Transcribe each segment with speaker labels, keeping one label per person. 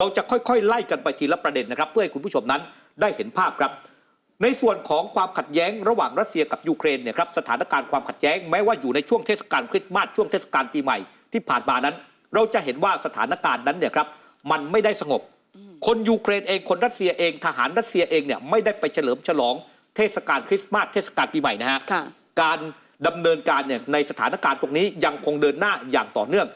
Speaker 1: เราจะค่อยๆ ไล่กันไปทีละประเด็นนะครับ เพื่อให้คุณผู้ชมนั้นได้เห็นภาพครับ ในส่วนของความขัดแย้งระหว่างรัสเซียกับยูเครนเนี่ยครับสถานการณ์ความขัดแย้งแม้ว่าอยู่ในช่วงเทศกาลคริสต์มาสช่วงเทศกาลปีใหม่ ที่ผ่านมานั้น เราจะเห็นว่าสถานการณ์นั้นเนี่ยครับมันไม่ได้สงบ คนยูเครนเองคนรัสเซียเองทหารรัสเซียเองเนี่ยไม่ได้ไปเฉลิมฉลอง เทศกาลคริสต์มาสเทศกาลปีใหม่นะฮะ
Speaker 2: ค่ะ
Speaker 1: การดำเนินการเนี่ยในสถานการณ์ตรงนี้ยังคงเดินหน้าอย่างต่อเนื่อง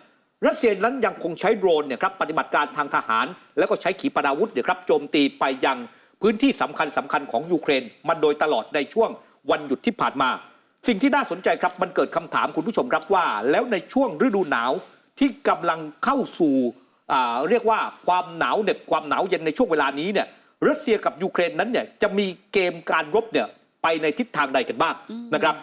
Speaker 1: รัสเซียนั้นยังคงใช้โดรนเนี่ยครับปฏิบัติการทางทหาร แล้วก็ใช้ขีปนาวุธเนี่ยครับโจมตีไปยังพื้นที่สำคัญสำคัญของยูเครนมาโดยตลอดในช่วงวันหยุดที่ผ่านมา สิ่งที่น่าสนใจครับมันเกิดคำถามคุณผู้ชมครับว่า แล้วในช่วงฤดูหนาวที่กำลังเข้าสู่อ่าเรียกว่าความหนาวเหน็บความหนาวเย็นในช่วงเวลานี้เนี่ยรัสเซียกับยูเครนนั้นเนี่ยจะมีเกมการรบเนี่ยไปในทิศทางใดกันบ้างนะครับ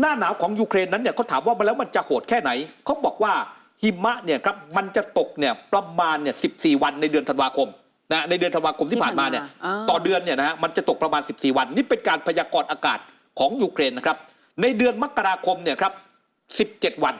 Speaker 1: หน้าหนาวของยูเครนนั้นเนี่ยเขาถามว่ามาแล้วมันจะโหดแค่ไหนเขาบอกว่า หิมะเนี่ยครับมันจะตกเนี่ยประมาณเนี่ย14 วันในเดือนธันวาคมนะในเดือนธันวาคมที่ผ่านมาเนี่ย
Speaker 2: ที่ผ่านมาอ๋อ
Speaker 1: ต่อเดือนเนี่ยนะฮะมันจะตกประมาณ 14 วัน นี่เป็นการพยากรณ์อากาศของยูเครนนะครับในเดือนมกราคมเนี่ยครับ17 วัน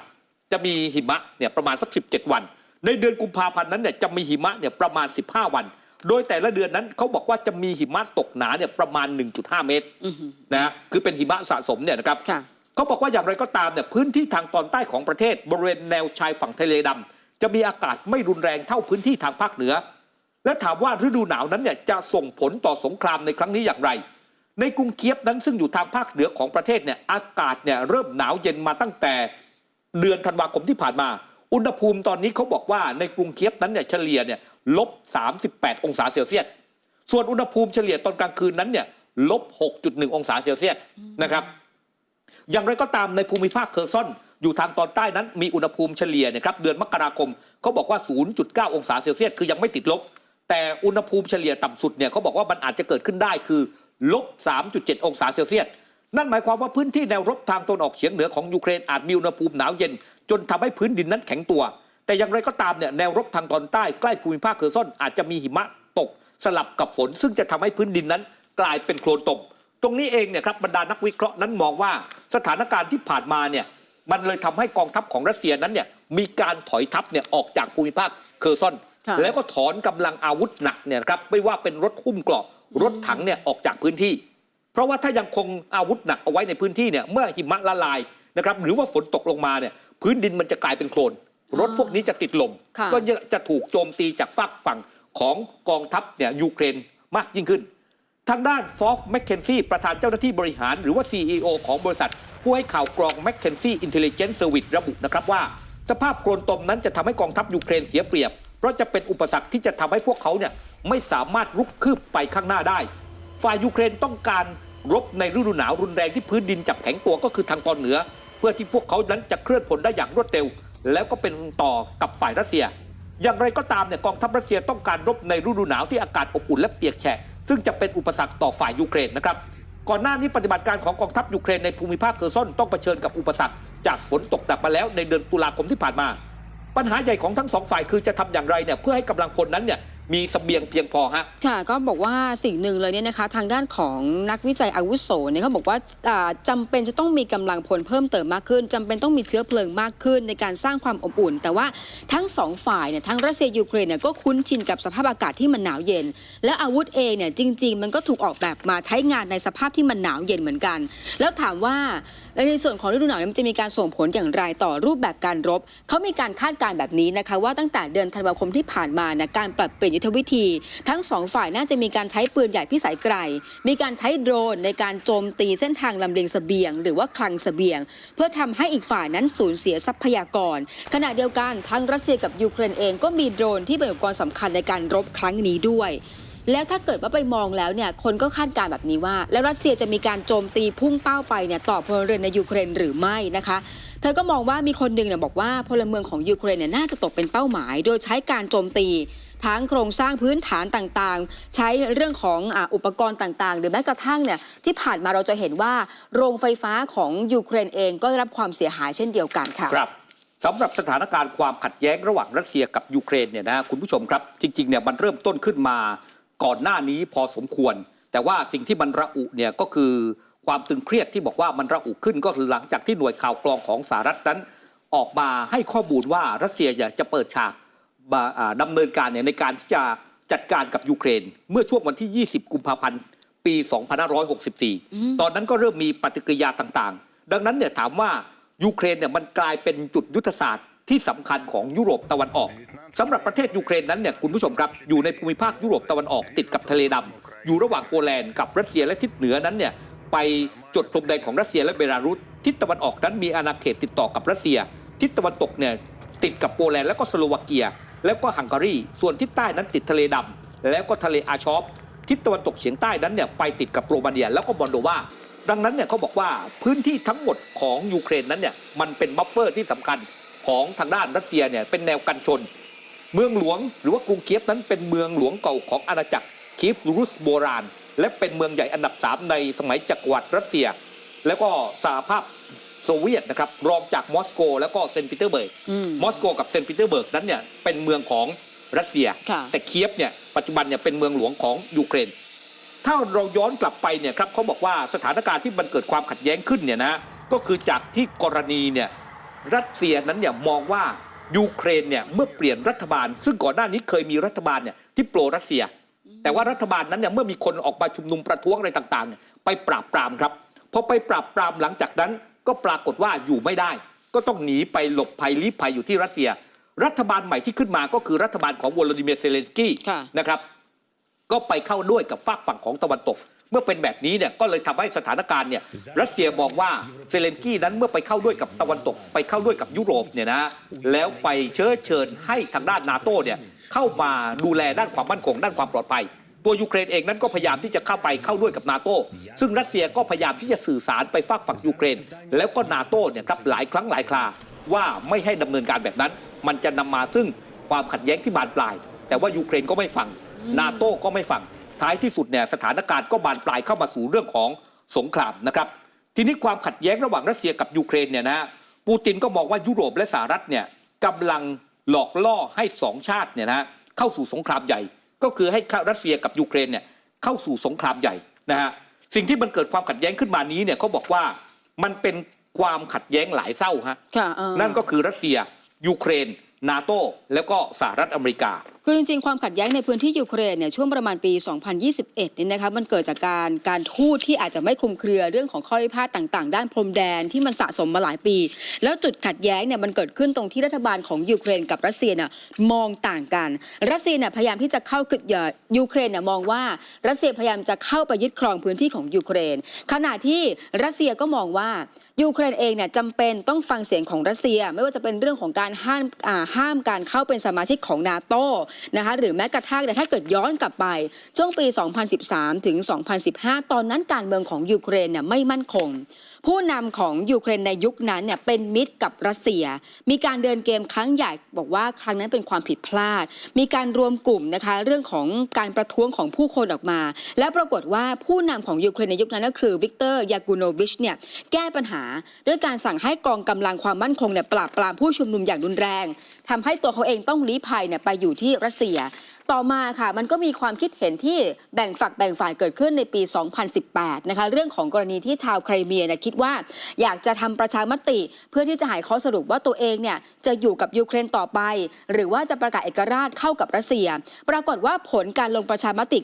Speaker 1: จะมีหิมะเนี่ยประมาณสัก 17 วัน ในเดือนกุมภาพันธ์นั้นเนี่ยจะมีหิมะเนี่ยประมาณ 15 วัน โดยแต่ละเดือนนั้นเขาบอกว่าจะมีหิมะตกหนาเนี่ยประมาณ 1.5 เมตร
Speaker 2: อือหือ
Speaker 1: นะฮะคือเป็นหิมะสะสมเนี่ยนะครับ
Speaker 2: ค่ะ
Speaker 1: เขาบอกว่าอย่างไรก็ตามเนี่ยพื้นที่ทางตอนใต้ของประเทศบริเวณแนวชายฝั่งทะเลดำจะมีอากาศไม่รุนแรงเท่าพื้นที่ทางภาคเหนือ และถามว่าฤดูหนาวนั้นเนี่ยจะส่งผลต่อสงครามในครั้งนี้อย่างไร ในกรุงเคียบนั้นซึ่งอยู่ทางภาคเหนือของประเทศเนี่ยอากาศเนี่ยเริ่มหนาวเย็นมาตั้งแต่เดือนธันวาคมที่ผ่านมา อุณหภูมิตอนนี้เขาบอกว่าในกรุงเคียบนั้นเนี่ยเฉลี่ยเนี่ยลบ 38 องศาเซลเซียส ส่วนอุณหภูมิเฉลี่ยตอนกลางคืนนั้นเนี่ยลบ 6.1 องศาเซลเซียสนะครับ อย่างไรก็ตามในภูมิภาคเคอร์ซอนอยู่ทางตอนใต้นั้นมีอุณหภูมิเฉลี่ยเนะครับเดือนมกราคมเขาบอกว่า 0.9 องศาเซลเซียสคือยังไม่ติดลบ แต่อุณหภูมิเฉลี่ยต่ำสุดเนี่ยเขาบอกว่ามันอาจจะเกิดขึ้นได้คือลบ 3.7 องศาเซลเซียส นั่นหมายความว่าพื้นที่แนวรบทางตะวันออกเฉียงเหนือของยูเครนอาจมีอุณหภูมิหนาวเย็น จนทำให้พื้นดินนั้นแข็งตัว แต่อย่างไรก็ตามเนี่ยแนวรบทางตอนใต้ใกล้ภูมิภาคเคอร์ซอนอาจจะมีหิมะตก สลับกับฝน ซึ่งจะทำให้พื้นดินนั้นกลายเป็นโคลนตม ตรงนี้เองเนี่ยครับบรรดานักวิเคราะห์นั้นมองว่าสถานการณ์ที่ผ่านมาเนี่ยมันเลยทำให้กองทัพของรัสเซียนั้นเนี่ยมีการถอยทัพเนี่ยออกจากภูมิภาคเคอร์ซอน
Speaker 2: ค่ะ
Speaker 1: แล้วก็ถอนกำลังอาวุธหนักเนี่ยนะครับไม่ว่าเป็นรถหุ้มเกราะรถถังเนี่ยออกจากพื้นที่ เพราะว่าถ้ายังคงอาวุธหนักเอาไว้ในพื้นที่เนี่ยเมื่อหิมะละลายนะครับหรือว่าฝนตกลงมาเนี่ยพื้นดินมันจะกลายเป็นโคลนรถพวกนี้จะติดลม
Speaker 2: ค่ะ
Speaker 1: ก็จะถูกโจมตีจากฝากฝั่งของกองทัพเนี่ยยูเครนมากยิ่งขึ้น ทางด้านฟอฟแมคเคนซี่ประธานเจ้าหน้าที่บริหาร หรือว่า CEO ของบริษัท ผู้ให้ข่าวกรองแมคเคนซี่อินเทลเจนซ์เซอร์วิสระบุนะครับว่า สภาพโคลนตมนั้นจะทำให้กองทัพยูเครนเสียเปรียบ เพราะจะเป็นอุปสรรคที่จะทำให้พวกเขาเนี่ยไม่สามารถรุกคืบไปข้างหน้าได้ ฝ่ายยูเครนต้องการรบในฤดูหนาวรุนแรงที่พื้นดินจับแข็งตัวก็คือทางตอนเหนือ เพื่อที่พวกเขานั้นจะเคลื่อนพลได้อย่างรวดเร็ว แล้วก็เป็นต่อกับฝ่ายรัสเซีย อย่างไรก็ตามเนี่ยกองทัพรัสเซียต้องการรบในฤดูหนาวที่อากาศอบอุ่นและเปียกแฉะ ซึ่งจะเป็นอุปสรรคต่อฝ่ายยูเครนนะครับ ก่อนหน้านี้ปฏิบัติการของกองทัพยูเครนในภูมิภาคเคอร์ซอนต้องเผชิญกับอุปสรรคจากฝนตกหนักมาแล้วในเดือนตุลาคมที่ผ่านมา ปัญหาใหญ่ของทั้งสองฝ่ายคือจะทำอย่างไรเนี่ยเพื่อให้กำลังพลนั้นเนี่ย มีสเสบียงเพียงพอฮะ
Speaker 2: ค่ะก็บอกว่าสิ่งหนึ่งเลยเนี่ยนะคะ ทางด้านของนักวิจัยอาวุโสเนี่ยเขาบอกว่าอ่าจำเป็นจะต้องมีกำลังพลเพิ่มเติมมากขึ้นจำเป็นต้องมีเชื้อเพลิงมากขึ้น ในการสร้างความอบอุ่น แต่ว่าทั้งสองฝ่ายเนี่ยทั้งรัสเซียยูเครนเนี่ยก็คุ้นชินกับสภาพอากาศที่มันหนาวเย็น และอาวุธเองเนี่ยจริง ๆ มันก็ถูกออกแบบมาใช้งานในสภาพที่มันหนาวเย็นเหมือนกัน แล้วถามว่าในส่วนของฤดูหนาวนี่ยมันจะมีการส่งผลอย่างไรต่อรูปแบบการรบเขามีการคาดการณ์แบบนี้นะคะว่าตั้งแต่เดือนธันวาคมที่ผ่านมานะการปรับเปลี่ยนยุทธวิธี ทั้งสองฝ่ายน่าจะมีการใช้ปืนใหญ่พิสัยไกล มีการใช้โดรนในการโจมตีเส้นทางลำเลียงเสบียง หรือว่าคลังเสบียง เพื่อทำให้อีกฝ่ายนั้นสูญเสียทรัพยากร ขณะเดียวกันทั้งรัสเซียกับยูเครนเองก็มีโดรนที่เป็นอุปกรณ์สำคัญในการรบครั้งนี้ด้วยแล้วถ้าเกิดว่าไปมองแล้วเนี่ยคนก็คาดการณ์แบบนี้ว่า แล้วรัสเซียจะมีการโจมตีพุ่งเป้าไปเนี่ยต่อพลเรือนในยูเครนหรือไม่นะคะ เธอก็มองว่ามีคนหนึ่งเนี่ยบอกว่าพลเมืองของยูเครนเนี่ยน่าจะตกเป็นเป้าหมาย โดยใช้การโจมตี ทั้งโครงสร้างพื้นฐานต่างๆ ใช้เรื่องของออุปกรณ์ต่างๆ หรือแม้กระทั่งเนี่ยที่ผ่านมาเราจะเห็นว่าโรงไฟฟ้าของยูเครนเองก็ได้รับความเสียหายเช่นเดียวกันค่ะ
Speaker 1: ครับสำหรับสถานการณ์ความขัดแย้งระหว่างรัสเซียกับยูเครนเนี่ยนะคุณผู้ชมครับ จริงๆเนี่ยมันเริ่มต้นขึ้นมาก่อนหน้านี้พอสมควร แต่ว่าสิ่งที่มันระอุเนี่ยก็คือความตึงเครียดที่บอกว่ามันระอุขึ้นก็คือหลังจากที่หน่วยข่าวกรองของสหรัฐนั้น ออกมาให้ข้อมูลว่ารัสเซียอยากจะเปิดฉาก ดำเนินการเนี่ยในการที่จะจัดการกับยูเครน เมื่อช่วงวันที่ 20 กุมภาพันธ์ ปี 2564 ตอนนั้นก็เริ่มมีปฏิกิริยาต่างๆ ดังนั้นเนี่ยถามว่ายูเครนเนี่ยมันกลายเป็นจุดยุทธศาสตร์ที่สำคัญของยุโรปตะวันออกสำหรับประเทศยูเครนนั้นเนี่ยคุณผู้ชมครับ อยู่ในภูมิภาคยุโรปตะวันออกติดกับทะเลดำอยู่ระหว่างโปแลนด์กับรัสเซียและทิศเหนือนั้นเนี่ยไปจดพรมแดนของรัสเซียและเบลารุสทิศตะวันออกนั้นมีอาณาเขตติดต่อกับรัสเซีย ทิศตะวันตกเนี่ยติดกับโปแลนด์แล้วก็สโลวาเกีย แล้วก็ฮังการี ส่วนทิศใต้นั้นติดทะเลดำแล้วก็ทะเลอาชอฟทิศตะวันตกเฉียงใต้นั้นเนี่ยไปติดกับโรมาเนีย แล้วก็มอลโดวาดังนั้นเนี่ยเขาบอกว่าพื้นที่ทั้งหมดของยูเครนนั้นเนี่ยมันเป็นบัฟเฟอร์ที่สำคัญของทางด้านรัสเซียเนี่ยเป็นแนวกันชน เมืองหลวงหรือว่ากรุงเคียฟนั้นเป็นเมืองหลวงเก่าของอาณาจักรคีฟรุสโบราณ และเป็นเมืองใหญ่อันดับ 3 ในสมัยจักรวรรดิรัสเซีย แล้วก็สหภาพ โซเวียตนะครับรองจากมอสโก แล้วก็เซนต์ปีเตอร์เบิร์ก
Speaker 2: อืม
Speaker 1: มอสโกกับเซนต์ปีเตอร์เบิร์กนั้นเนี่ยเป็นเมืองของรัสเซีย
Speaker 2: ค่ะ
Speaker 1: แต่เคียฟเนี่ยปัจจุบันเนี่ยเป็นเมืองหลวงของยูเครน ถ้าเราย้อนกลับไปเนี่ยครับเขาบอกว่าสถานการณ์ที่มันเกิดความขัดแย้งขึ้นเนี่ยนะก็คือจากที่กรณีเนี่ยรัสเซียนั้นเนี่ยมองว่ายูเครนเนี่ยเมื่อเปลี่ยนรัฐบาล ซึ่งก่อนหน้านี้เคยมีรัฐบาลเนี่ยที่โปรรัสเซีย แต่ว่ารัฐบาลนั้นเนี่ยเมื่อมีคนออกมาชุมนุมประท้วงอะไรต่างๆเนี่ยไปปราบปรามครับพอไปปราบปรามหลังจากนั้น ก็ปรากฏว่าอยู่ไม่ได้ ก็ต้องหนีไปหลบภัยลี้ภัยอยู่ที่รัสเซีย รัฐบาลใหม่ที่ขึ้นมาก็คือรัฐบาลของวลาดิเมียร์เซเลนสกี้
Speaker 2: ค่ะ
Speaker 1: นะครับ ก็ไปเข้าด้วยกับฝากฝั่งของตะวันตก เมื่อเป็นแบบนี้เนี่ยก็เลยทำให้สถานการณ์เนี่ยรัสเซียมองว่าเซเลนสกี้นั้นเมื่อไปเข้าด้วยกับตะวันตก ไปเข้าด้วยกับยุโรปเนี่ยนะแล้วไปเชื้อเชิญให้ทางด้านนาโต้เนี่ยเข้ามาดูแลด้านความมั่นคงด้านความปลอดภัย ตัวยูเครนเองนั้นก็พยายามที่จะเข้าไปเข้าด้วยกับนาโต้ซึ่งรัสเซียก็พยายามที่จะสื่อสารไปฝากฝั่งยูเครน แล้วก็นาโต้เนี่ยครับหลายครั้งหลายคราว่าไม่ให้ดำเนินการแบบนั้น มันจะนำมาซึ่งความขัดแย้งที่บานปลาย แต่ว่ายูเครนก็ไม่ฟัง นาโต้ก็ไม่ฟัง ท้ายที่สุดเนี่ยสถานการณ์ก็บานปลายเข้ามาสู่เรื่องของสงครามนะครับ ทีนี้ความขัดแย้งระหว่างรัสเซียกับยูเครนเนี่ยนะปูตินก็มองว่ายุโรปและสหรัฐเนี่ยกำลังหลอกล่อให้สองชาติเนี่ยนะเข้าสู่สงครามใหญ่ ก็คือให้รัสเซียกับยูเครนเนี่ยเข้าสู่สงครามใหญ่นะฮะสิ่งที่มันเกิดความขัดแย้งขึ้นมานี้เนี่ยเขาบอกว่ามันเป็นความขัดแย้งหลายเศร้าฮะ
Speaker 2: ค่ะเออ
Speaker 1: นั่นก็คือรัสเซียยูเครน นาโตแล้วก็สหรัฐอเมริกา
Speaker 2: คือจริงๆ ความขัดแย้งในพื้นที่ยูเครนเนี่ยช่วงประมาณปี 2021เนี่ยนะคะมันเกิดจากการการทูตที่อาจจะไม่คุมเครือเรื่องของข้อพิพาทต่างๆ ด้านพรมแดนที่มันสะสมมาหลายปี แล้วจุดขัดแย้งเนี่ยมันเกิดขึ้นตรงที่รัฐบาลของยูเครนกับรัสเซียเนี่ยมองต่างกัน รัสเซียเนี่ยพยายามที่จะเข้าคือเอ่อยูเครนเนี่ยมองว่ารัสเซียพยายามจะเข้าไปยึดครองพื้นที่ของยูเครน ขณะที่รัสเซียก็มองว่ายูเครนเองเนี่ยจำเป็นต้องฟังเสียงของรัสเซีย ไม่ว่าจะเป็นเรื่องของการห้ามห้ามการเข้าเป็นสมาชิกของนาโตนะคะหรือแม้กระทั่งถ้าเกิดย้อนกลับไป ช่วงปี 2013 ถึง 2015 ตอนนั้นการเมืองของยูเครนเนี่ยไม่มั่นคง ผู้นำของยูเครนในยุคนั้นเนี่ยเป็นมิตรกับรัสเซีย มีการเดินเกมครั้งใหญ่บอกว่าครั้งนั้นเป็นความผิดพลาด มีการรวมกลุ่มนะคะเรื่องของการประท้วงของผู้คนออกมา และปรากฏว่าผู้นำของยูเครนในยุคนั้นก็คือวิกเตอร์ยากูโนวิชเนี่ยแก้ปัญหาด้วยการสั่งให้กองกำลังความมั่นคงเนี่ยปราบปรามผู้ชุมนุมอย่างรุนแรงทำให้ตัวเขาเองต้องลี้ภัยเนี่ยไปอยู่ที่รัสเซียต่อมาค่ะมันก็มีความคิดเห็นที่แบ่งฝักแบ่งฝ่ายเกิดขึ้นในปี 2018 นะคะเรื่องของกรณีที่ชาวไครเมียเนี่ยคิดว่า อยากจะทำประชามติเพื่อที่จะหายข้อสรุปว่าตัวเองเนี่ยจะอยู่กับยูเครนต่อไป หรือว่าจะประกาศเอกราชเข้ากับรัสเซีย ปรากฏว่าผลการลงประชามติ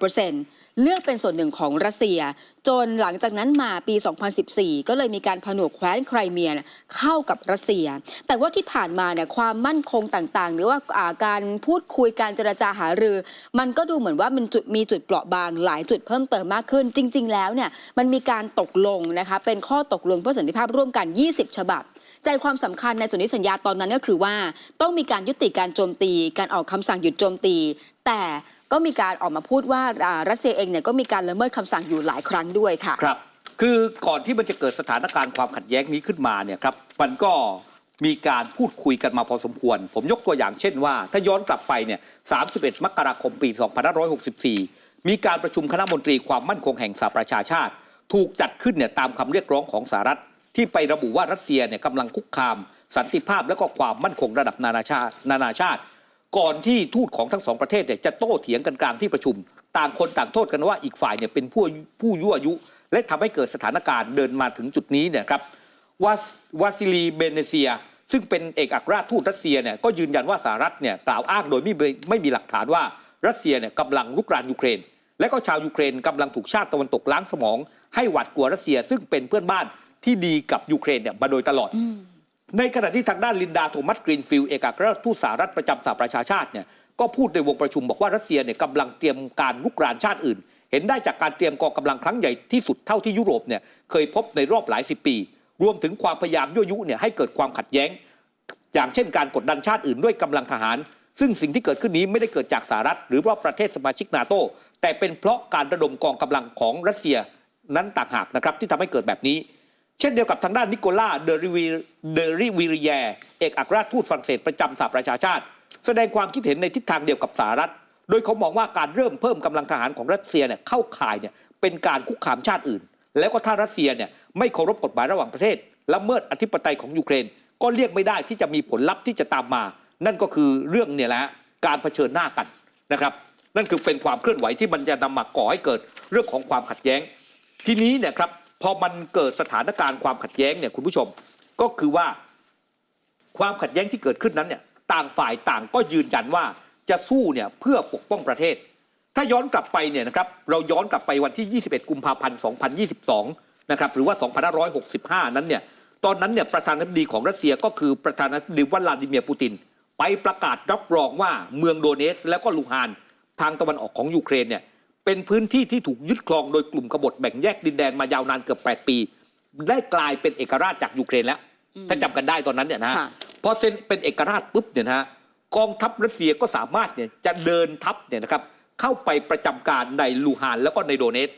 Speaker 2: 96% เลือกเป็นส่วนหนึ่งของรัสเซีย จนหลังจากนั้นมาปี 2014 ก็เลยมีการผนวกแคว้นไครเมียเข้ากับรัสเซีย แต่ว่าที่ผ่านมาเนี่ยความมั่นคงต่างๆ หรือว่าอ่าการพูดคุยการเจรจาหารือ มันก็ดูเหมือนว่ามันจุดมีจุดเปราะบางหลายจุดเพิ่มเติมมากขึ้น จริง ๆ แล้วเนี่ยมันมีการตกลงนะคะเป็นข้อตกลงเพื่อสันติภาพร่วมกัน 20 ฉบับ ใจความสำคัญในสนธิสัญญาตอนนั้นก็คือว่าต้องมีการยุติการโจมตี การออกคำสั่งหยุดโจมตี แต่ก็มีการออกมาพูดว่ารัสเซียเองเนี่ยก็มีการละเมิดคำสั่งอยู่หลายครั้งด้วยค่ะ
Speaker 1: ครับ คือก่อนที่มันจะเกิดสถานการณ์ความขัดแย้งนี้ขึ้นมาเนี่ยครับมันก็มีการพูดคุยกันมาพอสมควร ผมยกตัวอย่างเช่นว่า ถ้าย้อนกลับไปเนี่ย 31 มกราคมปี 2564 มีการประชุมคณะมนตรีความมั่นคงแห่งสหประชาชาติ ถูกจัดขึ้นเนี่ยตามคำเรียกร้องของสหรัฐ ที่ไประบุว่ารัสเซียเนี่ยกำลังคุกคาม สันติภาพและก็ความมั่นคงระดับนานาชาตินานาชาติ ก่อนที่ทูตของทั้งสองประเทศเนี่ยจะโต้เถียงกันกลางที่ประชุม ต่างคนต่างโทษกันว่าอีกฝ่ายเนี่ยเป็นผู้ผู้ยั่วยุ และทำให้เกิดสถานการณ์เดินมาถึงจุดนี้เนี่ยครับวาวาซิลีเบเนเซีย ซึ่งเป็นเอกอัครราชทูตรัสเซียเนี่ยก็ยืนยันว่าสหรัฐเนี่ยกล่าวอ้างโดยไม่ไม่มีหลักฐานว่ารัสเซียเนี่ยกำลังลุกรานยูเครน และก็ชาวยูเครนกำลังถูกชาติตะวันตกล้างสมอง ให้หวาดกลัวรัสเซียซึ่งเป็นเพื่อนบ้าน ที่ดีกับยูเครนเนี่ยมาโดยตลอด ในขณะที่ทางด้านลินดาโทมัสกรีนฟิลด์เอกอัครราชทูตสหรัฐประจำสหประชาชาติเนี่ยก็พูดในวงประชุมบอกว่ารัสเซียเนี่ยกำลังเตรียมการลุกรานชาติอื่น เห็นได้จากการเตรียมกองกำลังครั้งใหญ่ที่สุดเท่าที่ยุโรปเนี่ยเคยพบในรอบหลายสิบปี รวมถึงความพยายามยั่วยุเนี่ยให้เกิดความขัดแย้ง อย่างเช่นการกดดันชาติอื่นด้วยกำลังทหาร ซึ่งสิ่งที่เกิดขึ้นนี้ไม่ได้เกิดจากสหรัฐ หรือว่าประเทศสมาชิกนาโตแต่เป็นเพราะการระดมกองกำลังของรัสเซียนั้นต่างหากนะครับที่ทำให้เกิดแบบนี้ เช่นเดียวกับทางด้านนิโคล่าเดริวีเดริวิริแยเอกอัครราชทูตฝรั่งเศสประจำสหประชาชาติ แสดงความคิดเห็นในทิศทางเดียวกับสหรัฐ โดยเขามองว่าการเริ่มเพิ่มกำลังทหารของรัสเซียเนี่ยเข้าข่ายเนี่ยเป็นการคุกคามชาติอื่น แล้วก็ถ้ารัสเซียเนี่ยไม่เคารพกฎหมายระหว่างประเทศละเมิดอธิปไตยของยูเครน ก็เลี่ยงไม่ได้ที่จะมีผลลัพธ์ที่จะตามมา นั่นก็คือเรื่องเนี่ยแหละการเผชิญหน้ากันนะครับ นั่นคือเป็นความเคลื่อนไหวที่มันจะนำมาก่อให้เกิดเรื่องของความขัดแย้ง ทีนี้เนี่ยครับ พอมันเกิดสถานการณ์ความขัดแย้งเนี่ยคุณผู้ชมก็คือว่า ความขัดแย้งที่เกิดขึ้นนั้นเนี่ยต่างฝ่ายต่างก็ยืนยันว่าจะสู้เนี่ยเพื่อปกป้องประเทศ ถ้าย้อนกลับไปเนี่ยนะครับเราย้อนกลับไปวันที่ 21 กุมภาพันธ์ 2022 นะครับหรือว่า 2565 นั้นเนี่ยตอนนั้นเนี่ยประธานาธิบดีของรัสเซียก็คือประธานาธิบดีวลาดิเมียร์ปูติน ไปประกาศรับรองว่าเมืองโดเนส และก็ลูฮานทางตะวันออกของยูเครนเนี่ย เป็นพื้นที่ที่ถูกยึดครองโดยกลุ่มกบฏแบ่งแยกดินแดนมายาวนานเกือบ 8 ปี ได้กลายเป็นเอกราชจากยูเครนแล้ว ถ้าจำกันได้ตอนนั้นเนี่ยนะฮะ
Speaker 2: ค่ะ
Speaker 1: พอเซ็นเป็นเอกราชปุ๊บเนี่ยนะฮะกองทัพรัสเซียก็สามารถเนี่ยจะเดินทัพเนี่ยนะครับเข้าไปประจำการในลูฮานแล้วก็ในโดเนต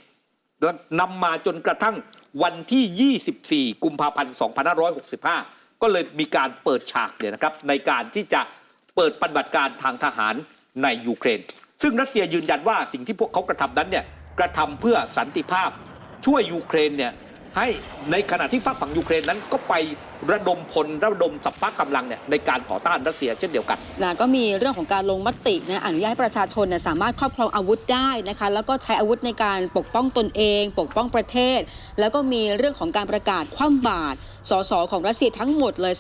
Speaker 1: แล้วนำมาจนกระทั่งวันที่ 24 กุมภาพันธ์ 2565 ก็เลยมีการเปิดฉากเนี่ยนะครับในการที่จะเปิดปฏิบัติการทางทหารในยูเครน ซึ่งรัสเซียยืนยันว่าสิ่งที่พวกเขากระทำนั้นเนี่ยกระทำเพื่อสันติภาพช่วยยูเครนเนี่ยให้ในขณะที่ฝั่งฝั่งยูเครนนั้นก็ไป ระดมพลระดมสัพพะกำลังเนี่ยในการต่อต้านรัสเซียเช่นเดียวกัน
Speaker 2: นะก็มีเรื่องของการลงมตินะอนุญาตให้ประชาชนเนี่ยสามารถครอบครองอาวุธได้นะคะแล้วก็ใช้อาวุธในการปกป้องตนเอง ปกป้องประเทศ แล้วก็มีเรื่องของการประกาศคว่ำบาตรสสของรัสเซียทั้งหมดเลย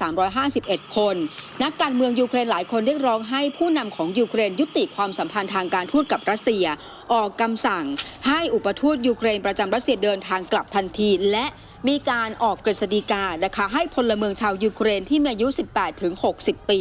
Speaker 2: 351 คน นักการเมืองยูเครนหลายคนเรียกร้องให้ผู้นำของยูเครนยุติความสัมพันธ์ทางการทูตกับรัสเซีย ออกคำสั่งให้อุปทูตยูเครนประจำรัสเซียเดินทางกลับทันทีและ มีการออกกฤษฎีกานะคะให้พลเมืองชาวยูเครนที่มีอายุ 18 ถึง 60 ปี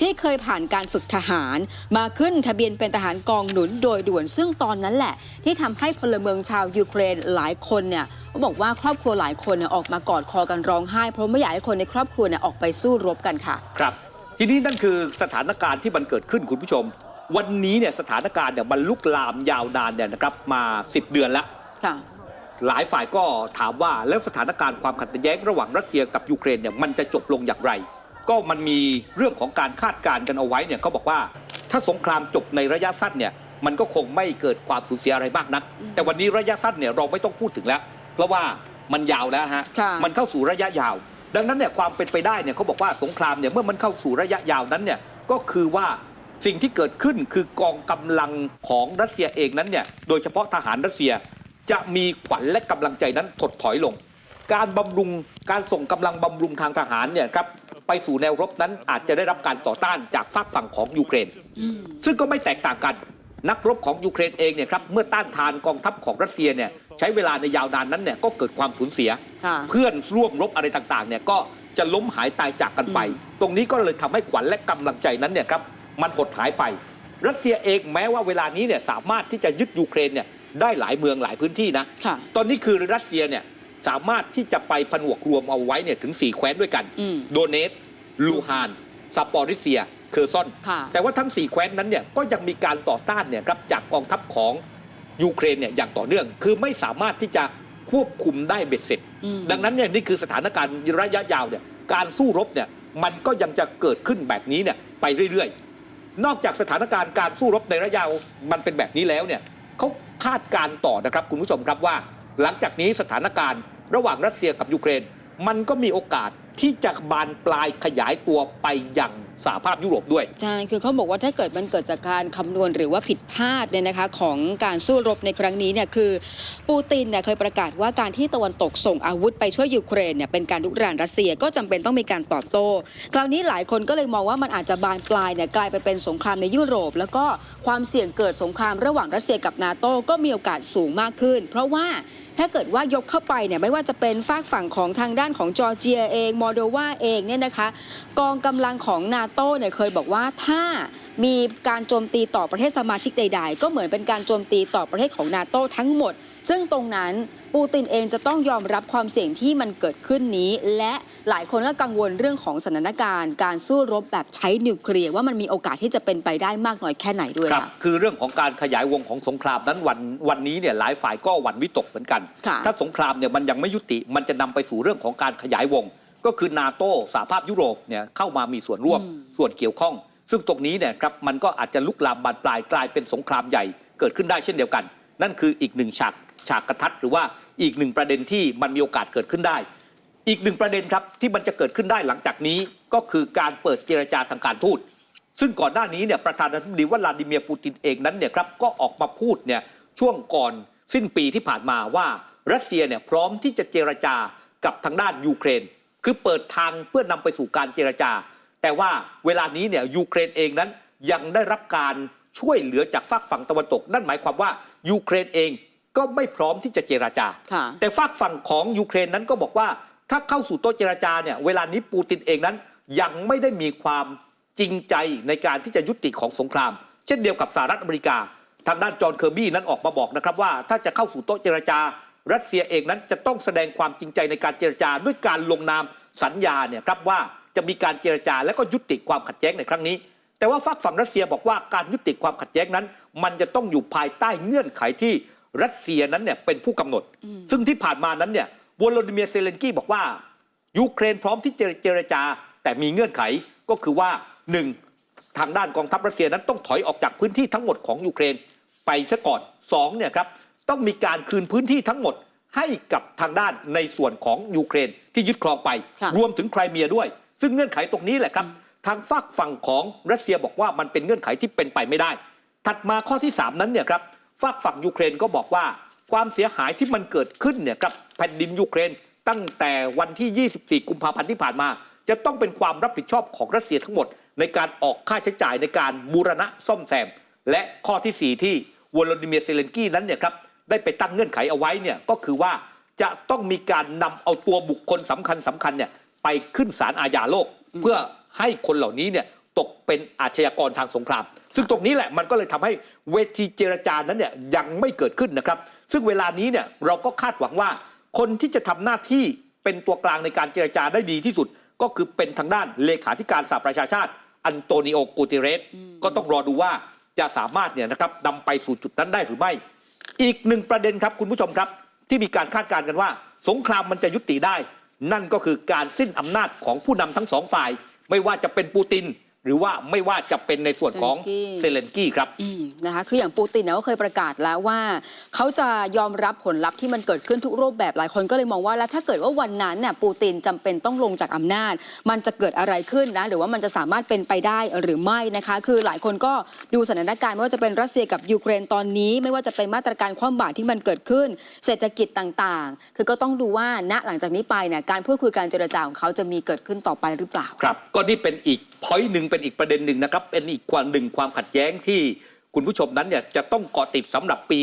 Speaker 2: ที่เคยผ่านการฝึกทหาร มาขึ้นทะเบียนเป็นทหารกองหนุนโดยด่วน ซึ่งตอนนั้นแหละ ที่ทำให้พลเมืองชาวยูเครนหลายคนเนี่ยเขาบอกว่าครอบครัวหลายคนเนี่ยออกมากอดคอกันร้องไห้เพราะไม่อยากให้คนในครอบครัวเนี่ยออกไปสู้รบกันค่ะ
Speaker 1: ครับ ทีนี้นั่นคือสถานการณ์ที่มันเกิดขึ้นคุณผู้ชม วันนี้เนี่ยสถานการณ์เนี่ยมันลุกลามยาวนานเนี่ยนะครับมา 10 เดือนแล้ว
Speaker 2: ค่ะ
Speaker 1: หลายฝ่ายก็ถามว่าแล้วสถานการณ์ความขัดแย้งระหว่างรัสเซียกับยูเครนเนี่ยมันจะจบลงอย่างไร ก็มันมีเรื่องของการคาดการณ์กันเอาไว้เนี่ยเขาบอกว่า ถ้าสงครามจบในระยะสั้นเนี่ยมันก็คงไม่เกิดความสูญเสียอะไรมากนัก
Speaker 2: อืม
Speaker 1: แต่วันนี้ระยะสั้นเนี่ยเราไม่ต้องพูดถึงแล้ว เพราะว่ามันยาวแล้วฮะ
Speaker 2: ค่ะ
Speaker 1: มันเข้าสู่ระยะยาว ดังนั้นเนี่ยความเป็นไปได้เนี่ยเขาบอกว่าสงครามเนี่ยเมื่อมันเข้าสู่ระยะยาวนั้นเนี่ยก็คือว่าสิ่งที่เกิดขึ้นคือกองกำลังของรัสเซียเองนั้นเนี่ยโดยเฉพาะทหารรัสเซีย จะมีขวัญและกำลังใจนั้นถดถอยลง การบำรุงการส่งกำลังบำรุงทางทหารเนี่ยครับไปสู่แนวรบนั้นอาจจะได้รับการต่อต้านจากฝากฝั่งของยูเครน
Speaker 2: อืม
Speaker 1: ซึ่งก็ไม่แตกต่างกัน นักรบของยูเครนเองเนี่ยครับเมื่อต้านทานกองทัพของรัสเซียเนี่ยใช้เวลาในยาวนานนั้นเนี่ยก็เกิดความสูญเสีย
Speaker 2: ค่ะ
Speaker 1: เพื่อนร่วมรบอะไรต่างๆเนี่ยก็จะล้มหายตายจากกันไป
Speaker 2: อืม
Speaker 1: ตรงนี้ก็เลยทำให้ขวัญและกำลังใจนั้นเนี่ยครับมันหดหายไป รัสเซียเองแม้ว่าเวลานี้เนี่ยสามารถที่จะยึดยูเครนเนี่ย ได้หลายเมืองหลายพื้นที่นะ
Speaker 2: ค่ะ
Speaker 1: ตอนนี้คือรัสเซียเนี่ยสามารถที่จะไปผนวกรวมเอาไว้เนี่ยถึง 4 แคว้นด้วยกัน
Speaker 2: อืม
Speaker 1: โดเนสลูฮานซาปอริเซีย เคอร์ซอน
Speaker 2: ค่ะ
Speaker 1: แต่ว่าทั้ง 4 แคว้นนั้นเนี่ยก็ยังมีการต่อต้านเนี่ยครับจากกองทัพของยูเครนเนี่ยอย่างต่อเนื่อง คือไม่สามารถที่จะควบคุมได้เบ็ดเสร็จ
Speaker 2: อืม
Speaker 1: ดังนั้นเนี่ยนี่คือสถานการณ์ระยะยาวเนี่ยการสู้รบเนี่ยมันก็ยังจะเกิดขึ้นแบบนี้เนี่ยไปเรื่อยๆ นอกจากสถานการณ์การสู้รบในระยะยาวมันเป็นแบบนี้แล้วเนี่ยเขา คาดการต่อนะครับคุณผู้ชมครับว่า หลังจากนี้สถานการณ์ ระหว่างรัสเซียกับยูเครน มันก็มีโอกาสที่จะบานปลายขยายตัวไปอย่าง สหภาพยุโรปด้วย
Speaker 2: ใช่ คือเขาบอกว่าถ้าเกิดมันเกิดจากการคำนวณหรือว่าผิดพลาดเนี่ยนะคะของการสู้รบในครั้งนี้เนี่ยคือปูตินเนี่ยเคยประกาศว่าการที่ตะวันตกส่งอาวุธไปช่วยยูเครนเนี่ยเป็นการลุกรานรัสเซียก็จำเป็นต้องมีการตอบโต้ คราวนี้หลายคนก็เลยมองว่ามันอาจจะบานปลายเนี่ยกลายไปเป็นสงครามในยุโรป แล้วก็ความเสี่ยงเกิดสงครามระหว่างรัสเซียกับนาโต้ก็มีโอกาสสูงมากขึ้น เพราะว่าถ้าเกิดว่ายกเข้าไปเนี่ยไม่ว่าจะเป็นฝากฝั่งของทางด้านของจอร์เจียเองมอลโดวาเองเนี่ยนะคะกองกำลังของนาโต้เนี่ยเคยบอกว่าถ้ามีการโจมตีต่อประเทศสมาชิกใด ๆ ก็เหมือนเป็นการโจมตีต่อประเทศของนาโต้ทั้งหมด ซึ่งตรงนั้นปูตินเองจะต้องยอมรับความเสี่ยงที่มันเกิดขึ้นนี้ และหลายคนก็กังวลเรื่องของสถานการณ์การสู้รบแบบใช้นิวเคลียร์ว่ามันมีโอกาสที่จะเป็นไปได้มากน้อยแค่ไหนด้วย
Speaker 1: ครับ
Speaker 2: ค่ะ
Speaker 1: คือเรื่องของการขยายวงของสงครามนั้นวันวันนี้เนี่ยหลายฝ่ายก็หวั่นวิตกเหมือนกัน
Speaker 2: ค่ะ
Speaker 1: ถ้าสงครามเนี่ยมันยังไม่ยุติมันจะนำไปสู่เรื่องของการขยายวง ก็คือนาโตสหภาพยุโรปเนี่ยเข้ามามีส่วนร่วม
Speaker 2: อืม
Speaker 1: ส่วนเกี่ยวข้อง ซึ่งตรงนี้เนี่ยครับมันก็อาจจะลุกลามบานปลายกลายเป็นสงครามใหญ่เกิดขึ้นได้เช่นเดียวกัน นั่นคืออีกหนึ่งฉากฉากกระทัดหรือว่าอีกหนึ่งประเด็นที่มันมีโอกาสเกิดขึ้นได้ อีกหนึ่งประเด็นครับที่มันจะเกิดขึ้นได้หลังจากนี้ก็คือการเปิดเจรจาทางการทูตซึ่งก่อนหน้านี้เนี่ยประธานาธิบดีวลาดิเมียร์ปูตินเองนั้นเนี่ยครับก็ออกมาพูดเนี่ยช่วงก่อนสิ้นปีที่ผ่านมาว่ารัสเซียเนี่ยพร้อมที่จะเจรจากับทางด้านยูเครน คือเปิดทางเพื่อนำไปสู่การเจรจา แต่ว่าเวลานี้เนี่ยยูเครนเองนั้นยังได้รับการช่วยเหลือจากฝากฝั่งตะวันตก นั่นหมายความว่ายูเครนเองก็ไม่พร้อมที่จะเจรจา
Speaker 2: ค่ะ
Speaker 1: แต่ฝากฝั่งของยูเครนนั้นก็บอกว่า ถ้าเข้าสู่โต๊ะเจรจาเนี่ยเวลานี้ปูตินเองนั้น ยังไม่ได้มีความจริงใจในการที่จะยุติของสงคราม เช่นเดียวกับสหรัฐอเมริกา ทางด้านจอห์นเคอร์บี้นั้นออกมาบอกนะครับว่า ถ้าจะเข้าสู่โต๊ะเจรจา รัสเซียเองนั้นจะต้องแสดงความจริงใจในการเจรจาด้วยการลงนามสัญญาเนี่ยครับว่าจะมีการเจรจาและก็ยุติความขัดแย้งในครั้งนี้ แต่ว่าฝากฝั่งรัสเซียบอกว่าการยุติความขัดแย้งนั้น มันจะต้องอยู่ภายใต้เงื่อนไขที่รัสเซียนั้นเนี่ยเป็นผู้กำหนด ซึ่งที่ผ่านมานั้นเนี่ยวโลดิเมียร์เซเลนกี้บอกว่ายูเครนพร้อมที่จะเจรจา แต่มีเงื่อนไขก็คือว่าหนึ่งทางด้านกองทัพรัสเซียนั้นต้องถอยออกจากพื้นที่ทั้งหมดของยูเครนไปซะก่อนสองเนี่ยครับ ต้องมีการคืนพื้นที่ทั้งหมดให้กับทางด้านในส่วนของยูเครนที่ยึดครองไป
Speaker 2: ค่ะ
Speaker 1: รวมถึงไครเมียด้วย ซึ่งเงื่อนไขตรงนี้แหละครับ ทางฝากฝั่งของรัสเซียบอกว่ามันเป็นเงื่อนไขที่เป็นไปไม่ได้ ถัดมาข้อที่ 3 นั้นเนี่ยครับฝากฝั่งยูเครนก็บอกว่า ความเสียหายที่มันเกิดขึ้นเนี่ยครับแผ่นดินยูเครน ตั้งแต่วันที่ 24 กุมภาพันธ์ที่ผ่านมา จะต้องเป็นความรับผิดชอบของรัสเซียทั้งหมด ในการออกค่าใช้จ่ายในการบูรณะซ่อมแซมและข้อทีสี่4 ที่วโลดิเมียร์เซเลนกี้นั้นเนี่ยครับ ได้ไปตั้งเงื่อนไขเอาไว้เนี่ยก็คือว่าจะต้องมีการนำเอาตัวบุคคลสำคัญสำคัญเนี่ยไปขึ้นศาลอาญาโลก เพื่อให้คนเหล่านี้เนี่ยตกเป็นอาชญากรทางสงคราม ซึ่งตรงนี้แหละมันก็เลยทำให้เวทีเจรจานั้นเนี่ยยังไม่เกิดขึ้นนะครับ ซึ่งเวลานี้เนี่ยเราก็คาดหวังว่า คนที่จะทำหน้าที่เป็นตัวกลางในการเจรจาได้ดีที่สุด ก็คือเป็นทางด้านเลขาธิการสหประชาชาติ อันโตนิโอกูติเรสก็ต้องรอดูว่าจะสามารถเนี่ยนะครับนำไปสู่จุดนั้นได้หรือไม่ อีกหนึ่งประเด็นครับคุณผู้ชมครับ ที่มีการคาดการณ์กันว่า สงครามมันจะยุติได้ นั่นก็คือการสิ้นอำนาจของผู้นำทั้งสองฝ่าย ไม่ว่าจะเป็นปูติน หรือว่าไม่ว่าจะเป็นในส่วนของ
Speaker 2: เซเลนสกี้
Speaker 1: เซเลนกี้ครับ
Speaker 2: อืมนะคะคืออย่างปูตินเนี่ยก็เคยประกาศแล้วว่า เขาจะยอมรับผลลัพธ์ที่มันเกิดขึ้นทุกรูปแบบหลายคนก็เลยมองว่าแล้วถ้าเกิดว่าวันนั้นเนี่ยปูตินจำเป็นต้องลงจากอำนาจ มันจะเกิดอะไรขึ้นนะหรือว่ามันจะสามารถเป็นไปได้หรือไม่นะคะ คือหลายคนก็ดูสถานการณ์ไม่ว่าจะเป็นรัสเซียกับยูเครนตอนนี้ ไม่ว่าจะเป็นมาตรการคว่ำบาตรที่มันเกิดขึ้น เศรษฐกิจต่างๆ คือก็ต้องดูว่าณหลังจากนี้ไปเนี่ยการพูดคุยการเจรจาของเขาจะมีเกิดขึ้นต่อไปหรือเปล่า
Speaker 1: ครับ ก็นี่เป็นอีกพอยหนึ่งเป็นอีกประเด็นหนึ่งนะครับ เป็นอีกความหนึ่งความขัดแย้งที่คุณผู้ชมนั้นเนี่ยจะต้องเกาะติดสำหรับปี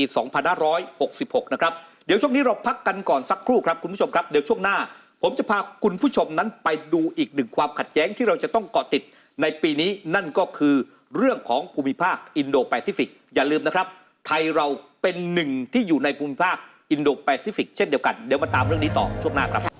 Speaker 1: 2566 นะครับ เดี๋ยวช่วงนี้เราพักกันก่อนสักครู่ครับคุณผู้ชมครับ เดี๋ยวช่วงหน้า ผมจะพาคุณผู้ชมนั้นไปดูอีกหนึ่งความขัดแย้งที่เราจะต้องเกาะติดในปีนี้นั่นก็คือเรื่องของภูมิภาคอินโดแปซิฟิกอย่าลืมนะครับ ไทยเราเป็นหนึ่งที่อยู่ในภูมิภาคอินโดแปซิฟิกเช่นเดียวกัน เดี๋ยวมาตามเรื่องนี้ต่อช่วงหน้าครับ